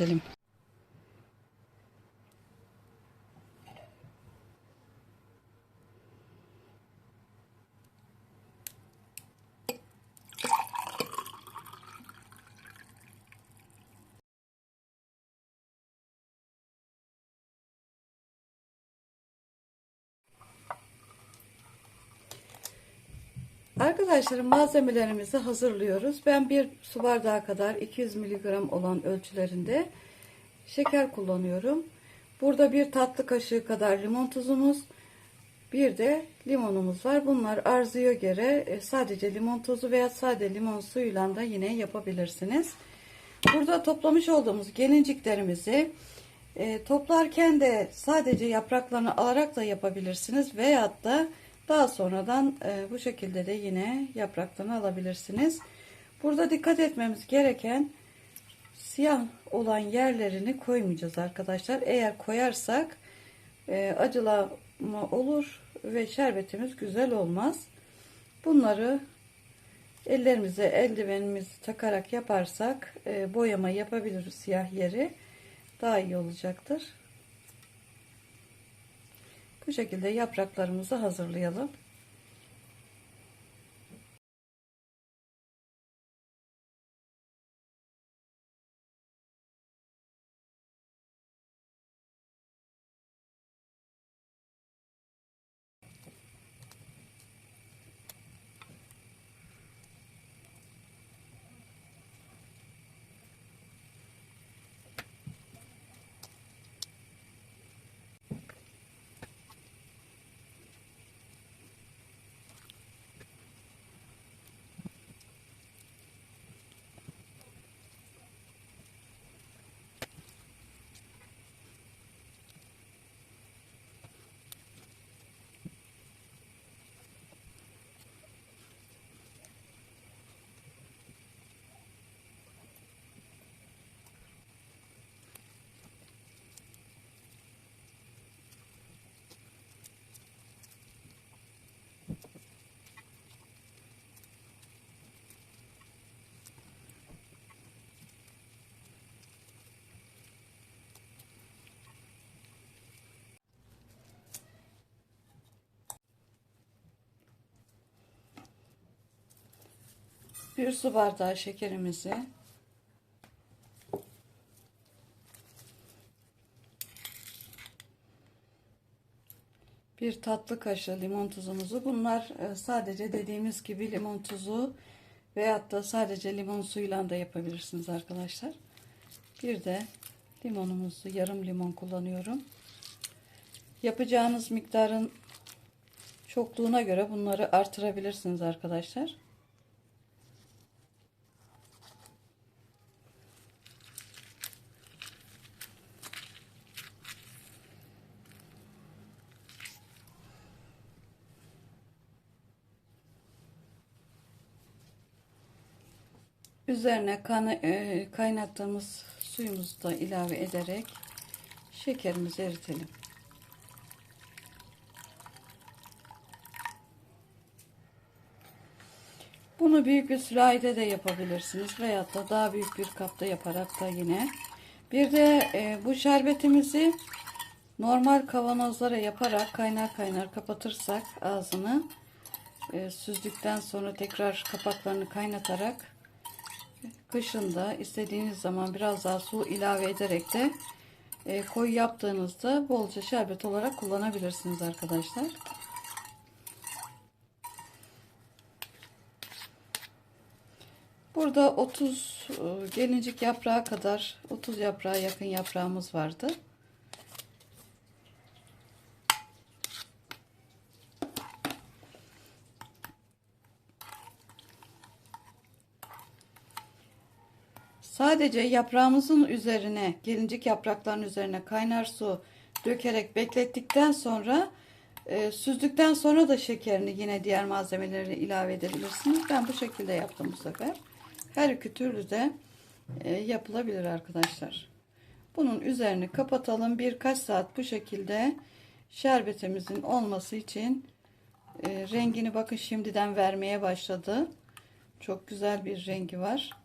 зрителям. Arkadaşlarım malzemelerimizi hazırlıyoruz. Ben bir su bardağı kadar 200 miligram olan ölçülerinde şeker kullanıyorum. Burada bir tatlı kaşığı kadar limon tuzumuz, bir de limonumuz var. Bunlar arzuya göre e, sadece limon tuzu veya sade limon suyuyla da yine yapabilirsiniz. Burada toplamış olduğumuz gelinciklerimizi e, toplarken de sadece yapraklarını alarak da yapabilirsiniz veyahut da daha sonradan e, bu şekilde de yine yapraklarını alabilirsiniz. Burada dikkat etmemiz gereken siyah olan yerlerini koymayacağız arkadaşlar. Eğer koyarsak e, acılama olur ve şerbetimiz güzel olmaz. Bunları ellerimize eldivenimizi takarak yaparsak e, boyama yapabiliriz siyah yeri. Daha iyi olacaktır. Bu şekilde yapraklarımızı hazırlayalım. Bir su bardağı şekerimizi bir tatlı kaşığı limon tuzumuzu bunlar e, sadece dediğimiz gibi limon tuzu veyahut da sadece limon suyuyla da yapabilirsiniz arkadaşlar. Bir de limonumuzu yarım limon kullanıyorum. Yapacağınız miktarın çokluğuna göre bunları artırabilirsiniz arkadaşlar. Üzerine kan, e, kaynattığımız suyumuzu da ilave ederek şekerimizi eritelim. Bunu büyük bir sülahide de yapabilirsiniz veyahut da daha büyük bir kapta yaparak da yine. Bir de e, bu şerbetimizi normal kavanozlara yaparak kaynar kaynar kapatırsak ağzını e, süzdükten sonra tekrar kapaklarını kaynatarak kışında istediğiniz zaman biraz daha su ilave ederek de e, koyu yaptığınızda bolca şerbet olarak kullanabilirsiniz arkadaşlar. Burada 30 e, gelincik yaprağı kadar 30 yaprağa yakın yaprağımız vardı. Sadece yaprağımızın üzerine, gelincik yaprakların üzerine kaynar su dökerek beklettikten sonra e, süzdükten sonra da şekerini yine diğer malzemeleri ilave edebilirsiniz. Ben bu şekilde yaptım bu sefer. Her iki türlü de e, yapılabilir arkadaşlar. Bunun üzerini kapatalım. Birkaç saat bu şekilde şerbetimizin olması için e, rengini bakın şimdiden vermeye başladı. Çok güzel bir rengi var.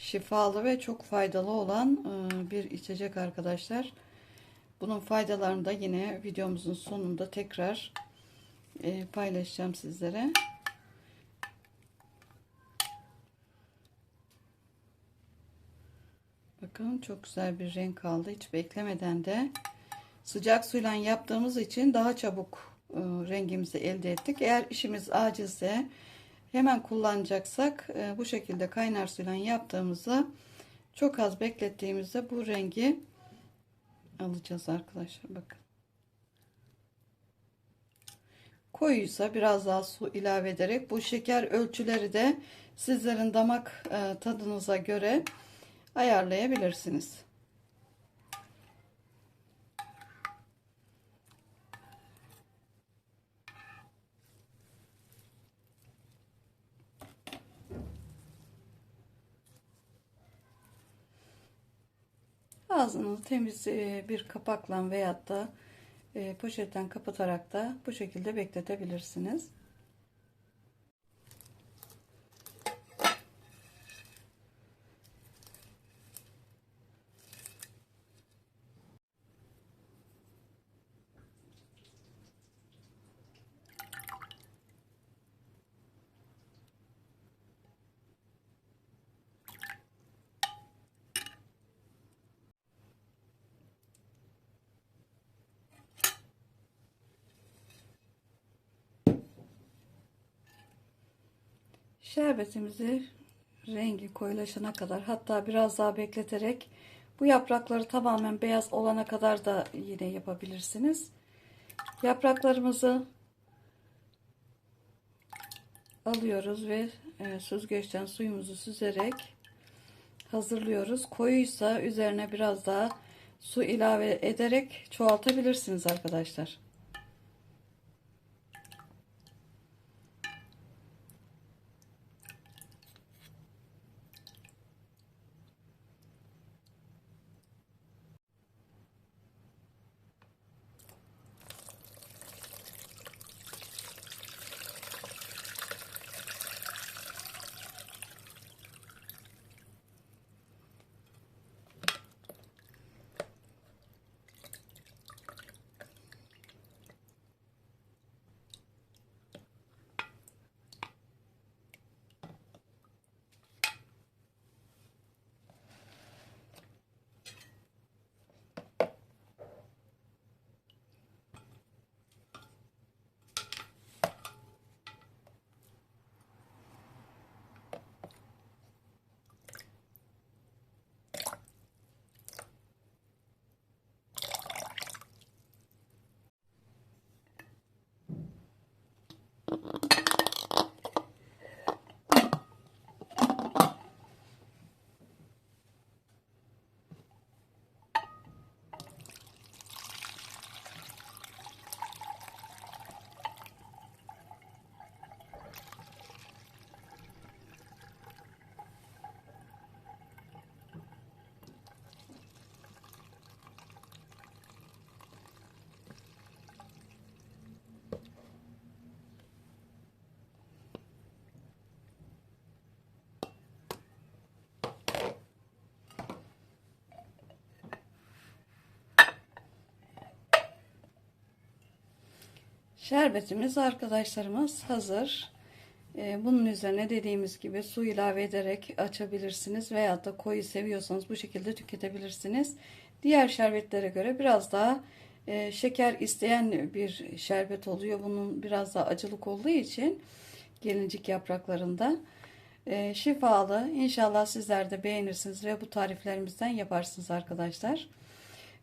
Şifalı ve çok faydalı olan e, bir içecek arkadaşlar. Bunun faydalarını da yine videomuzun sonunda tekrar e, paylaşacağım sizlere. Bakın çok güzel bir renk aldı. Hiç beklemeden de sıcak suyla yaptığımız için daha çabuk e, rengimizi elde ettik. Eğer işimiz acilse hemen kullanacaksak e, bu şekilde kaynar suyla yaptığımızda çok az beklettiğimizde bu rengi alacağız arkadaşlar. Bakın. Koyuysa biraz daha su ilave ederek bu şeker ölçüleri de sizlerin damak e, tadınıza göre ayarlayabilirsiniz. Ağzını temiz e, bir kapakla veyahut da e, poşetten kapatarak da bu şekilde bekletebilirsiniz. Şerbetimizi rengi koyulaşana kadar hatta biraz daha bekleterek bu yaprakları tamamen beyaz olana kadar da yine yapabilirsiniz. Yapraklarımızı alıyoruz ve e, süzgeçten suyumuzu süzerek hazırlıyoruz. Koyuysa üzerine biraz daha su ilave ederek çoğaltabilirsiniz arkadaşlar. Şerbetimiz arkadaşlarımız hazır. Ee, bunun üzerine dediğimiz gibi su ilave ederek açabilirsiniz veya da koyu seviyorsanız bu şekilde tüketebilirsiniz. Diğer şerbetlere göre biraz daha e, şeker isteyen bir şerbet oluyor. Bunun biraz daha acılık olduğu için gelincik yapraklarında e, şifalı. İnşallah sizler de beğenirsiniz ve bu tariflerimizden yaparsınız arkadaşlar.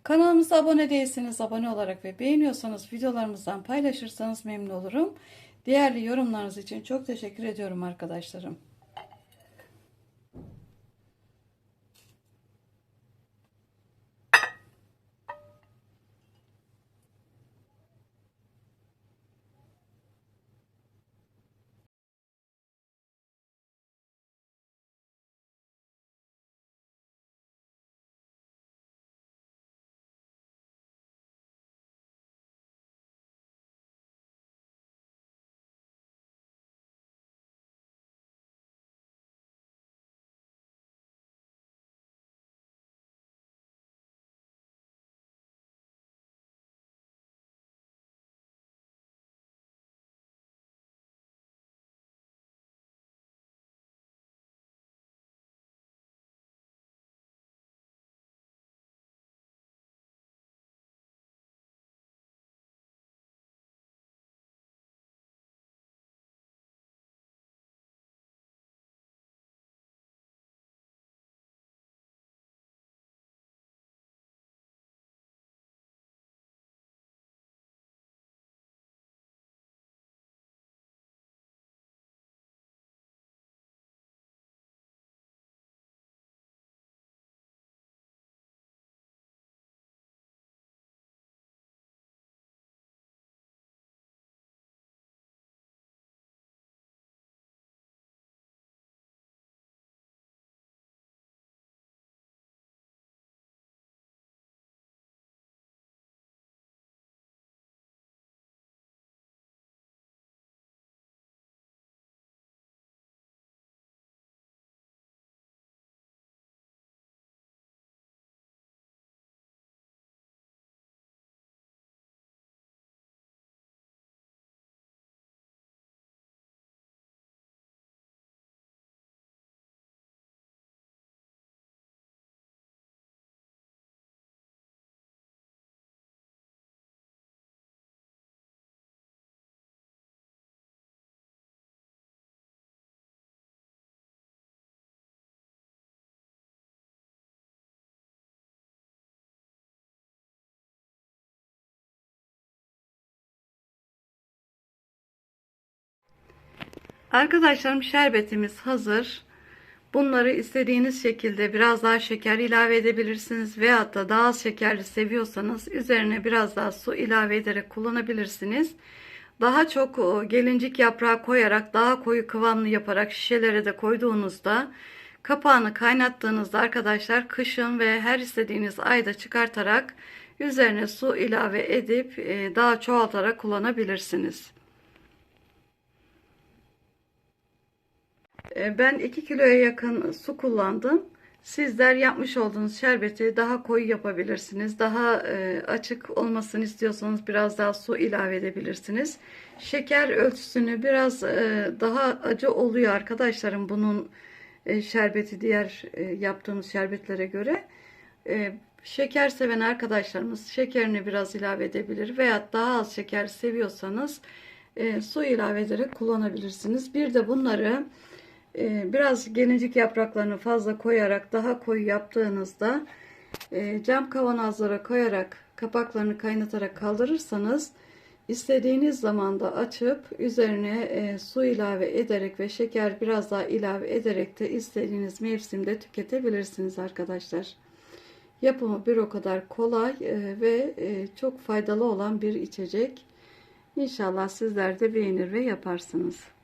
Kanalımıza abone değilseniz abone olarak ve beğeniyorsanız videolarımızdan paylaşırsanız memnun olurum. Değerli yorumlarınız için çok teşekkür ediyorum arkadaşlarım. Arkadaşlarım şerbetimiz hazır. Bunları istediğiniz şekilde biraz daha şeker ilave edebilirsiniz veyahut da daha az şekerli seviyorsanız üzerine biraz daha su ilave ederek kullanabilirsiniz. Daha çok gelincik yaprağı koyarak daha koyu kıvamlı yaparak şişelere de koyduğunuzda kapağını kaynattığınızda arkadaşlar kışın ve her istediğiniz ayda çıkartarak üzerine su ilave edip e, daha çoğaltarak kullanabilirsiniz. Ben 2 kiloya yakın su kullandım. Sizler yapmış olduğunuz şerbeti daha koyu yapabilirsiniz. Daha e, açık olmasını istiyorsanız biraz daha su ilave edebilirsiniz. Şeker ölçüsünü biraz e, daha acı oluyor arkadaşlarım bunun e, şerbeti diğer yaptığımız şerbetlere göre. Şeker seven arkadaşlarımız şekerini biraz ilave edebilir veya daha az şeker seviyorsanız e, su ilave ederek kullanabilirsiniz. Bir de bunları biraz gelincik yapraklarını fazla koyarak daha koyu yaptığınızda e, cam kavanozlara koyarak kapaklarını kaynatarak kaldırırsanız istediğiniz zamanda açıp üzerine e, su ilave ederek ve şeker biraz daha ilave ederek de istediğiniz mevsimde tüketebilirsiniz arkadaşlar. Yapımı bir o kadar kolay e, ve çok faydalı olan bir içecek. İnşallah sizler de beğenir ve yaparsınız.